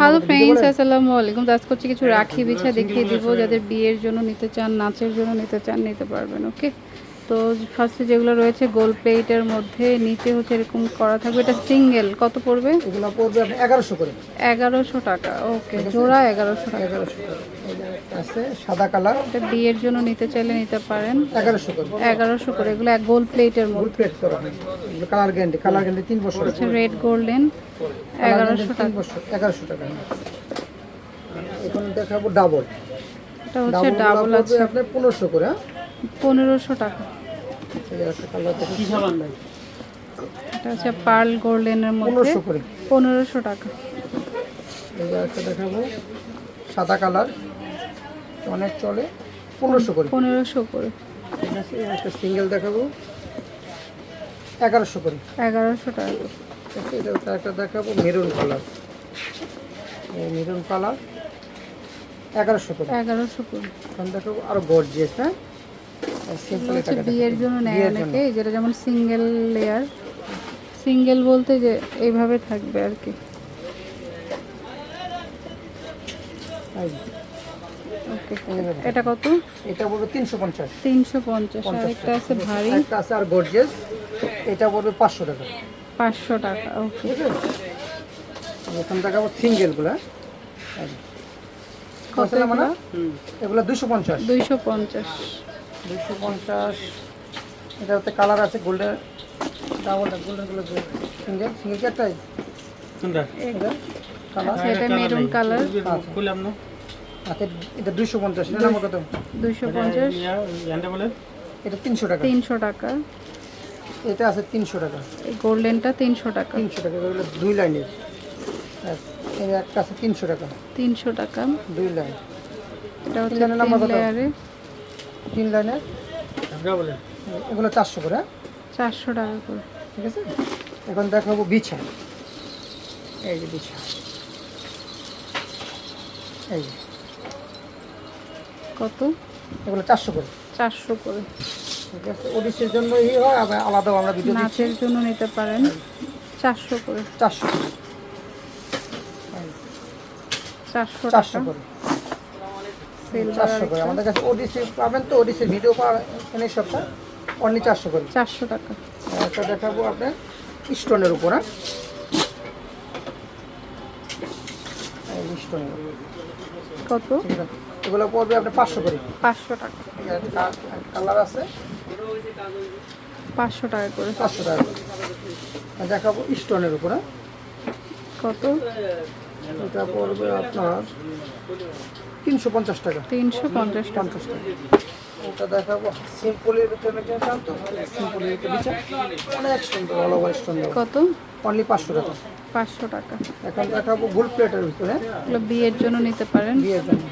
Hello friends আসসালামু আলাইকুম। আজ করছি কিছু রাখি বিছা দেখিয়ে দিব। যাদের বিয়ের জন্য নিতে চান নাচের জন্য নিতে চান নিতে পারবেন ওকে তো ফার্স্টে যেগুলো রয়েছে গোল প্লেটের মধ্যে নিচে হচ্ছে এরকম করা থাকবে। এটা সিঙ্গেল কত পড়বে? এগুলো পড়বে আপনি এগারোশো করে। এগারোশো টাকা ওকে জোড়া এগারোশো টাকা। এগারোশো করে। এই যে একটা আছে সাদা কালার। এটা বিয়ের জন্য নিতে চাইলে নিতে পারেন। এগারোশো করে। করে এগুলো এক গোল প্লেটের মধ্যে। প্লেট করা। হয় কালার গ্যারান্টি কালার গ্যারান্টি বছর হচ্ছে রেড গোল্ডেন টাকা। বছর এগারোশো টাকা। এখন দেখাবো ডাবল এটা হচ্ছে ডাবল আছে। আপনার করে হ্যাঁ? পনেরোশো টাকা। এটা হচ্ছে পার্ল গোল্ডেনের মধ্যে পনেরোশো টাকা। একটা দেখাবো। সাদা কালার। অনেক চলে। পনেরোশো করে। পনেরোশো করে। ঠিক আছে একটা সিঙ্গেল দেখাবো। এগারোশো করে। এগারোশো টাকা। এটা একটা দেখাবো। Maroon colour. এই মেরুন কালার। এগারোশো করে। এগারোশো করে। এখন দেখাবো। আরও গর্জিয়াস হ্যাঁ? সিম্পল হচ্ছে বিয়ের জন্য নেয় অনেকে যেটা যেমন সিঙ্গেল লেয়ার সিঙ্গেল বলতে যে এইভাবে থাকবে আর কি। ওকে এটা কত? এটা বলবে তিনশো পঞ্চাশ। তিনশো পঞ্চাশ আর একটা আছে ভারী। একটা আছে আর গর্জিয়াস এটা বলবে পাঁচশো টাকা। পাঁচশো টাকা ওকে এখন দেখাবো সিঙ্গেলগুলো কত মানে? এগুলো? দুশো পঞ্চাশ। দুইশো পঞ্চাশ। দুশো পঞ্চাশ। এটাতে কালার আছে গোল্ডেন ডাবল গোল্ডেনগুলো সিঙ্গেল সিঙ্গেল কি একটাই? এটা কালার? আচ্ছা এটা কালার আচ্ছা। এটা দুশো পঞ্চাশ এটা নাম কত? দুইশো পঞ্চাশ। এটা তিনশো টাকা। তিনশো টাকা। এটা আছে তিনশো টাকা। এই গোল্ডেনটা তিনশো টাকা। তিনশো টাকা এগুলো দুই লাইনের। এই একটা আছে তিনশো টাকা। তিনশো টাকা। দুই লাইন। এটা হচ্ছে তিন লেয়ারে তিন লাইনের? এগুলো চারশো করে হ্যাঁ? চারশো টাকা করে। ঠিক আছে? এখন দেখাবো বিছা। এই যে বিছা। এই যে। কত? এগুলো চারশো করে। চারশো করে। ঠিক আছে? ওডিসির জন্য এই হয় আবার আলাদাও আমরা ভিডিও দিচ্ছি। নাচের জন্য নিতে পারেন। চারশো করে। চারশো। চারশো চারশো করে। চারশো করে। আমাদের কাছে ওডিসি পাবেন তো? ওডিসির ভিডিও পাবেন এই সবটা অনলি চারশো করে। চারশো টাকা। একটা দেখাবো আপনার স্টোনের উপর হ্যাঁ? কত? এগুলো পড়বে আপনার পাঁচশো করে। পাঁচশো টাকা। কালার আছে? পাঁচশো টাকা করে। পাঁচশো টাকা করে। দেখাবো স্টোনের উপর হ্যাঁ? কত? এটা পড়বে আপনার তিনশো পঞ্চাশ টাকা। তিনশো পঞ্চাশ পঞ্চাশ টাকা। এটা দেখাবো। সিম্পলের ভিতরে জান তো। সিম্পলের ভিতরে অনেক সুন্দর অল ওভার স্টোন কত? অনলি পাঁচশো টাকা। পাঁচশো টাকা। এখন দেখাবো গোল প্লেটের ভিতরে। এগুলো বিয়ের জন্য নিতে পারেন। বিয়ের জন্য।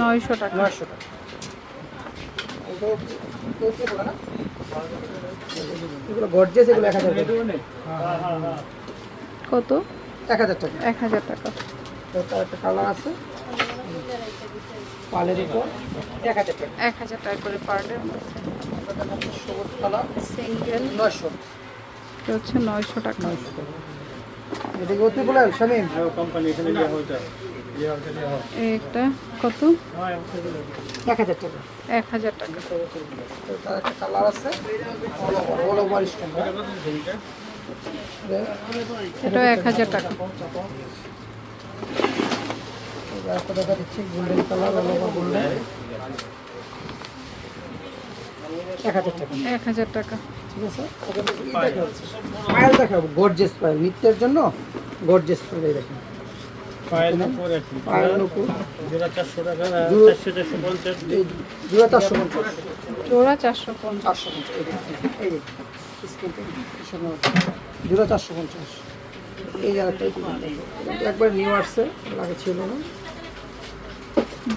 নয়শো টাকা। নয়শো টাকা। এগুলো? এগুলো গর্জেস এগুলো এক হাজার টাকা। কত? এক হাজার টাকা। এক হাজার টাকা। তো তার একটা কালার আছে। পালের উপর এক হাজার টাকা। এক হাজার টাকা করে পার ডে সবুজ কালার সিঙ্গেল নয়শো। এটা হচ্ছে নয়শো টাকা। নয়শো টাকা। এটা কি অতি বলে শামিম এই একটা কত? এক হাজার টাকা। এক হাজার টাকা। তো তার একটা কালার আছে। এটাও এক হাজার টাকা। এক হাজার টাকা। এক হাজার টাকা ঠিক আছে পায়েল দেখাবো গর্জেস পায়েল নিত্যের জন্য গর্জেস পায়েল দেখেন জোড়া চারশো পঞ্চাশ। জোড়া চারশো পঞ্চাশ। এই জায়গাটা একবার নিউ আসছে আগে ছিল না।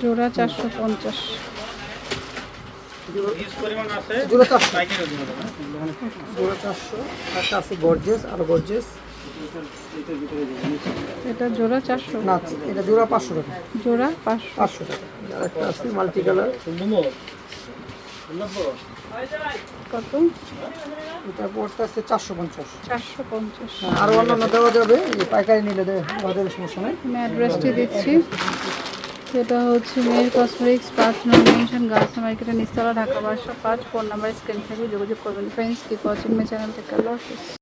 জোড়া চারশো পঞ্চাশ। জোড়া চারশো। জোড়া চারশো। একটা আছে গর্জেস আর গর্জেস। এটা জোড়া চারশো। না এটা জোড়া পাঁচশো টাকা। জোড়া পাঁচশো। পাঁচশো টাকা। আর একটা আছে মাল্টি কালার কত? এটা চারশো পঞ্চাশ। চারশো পঞ্চাশ। আর অন্যান্য দেওয়া যাবে পাইকারি নিলে দেওয়া যাবে সমস্যা নেই। আমি অ্যাড্রেসটি দিচ্ছি। সেটা হচ্ছে মেয়ের কসমেটিক্স পাঁচ নং মেনশন গার্লস মার্কেটের ঢাকা বারোশো পাঁচ ফোন নাম্বার স্ক্রিন থেকে যোগাযোগ করবেন। ফ্রেন্ডস কি মাই চ্যানেল থেকে আল্লাহ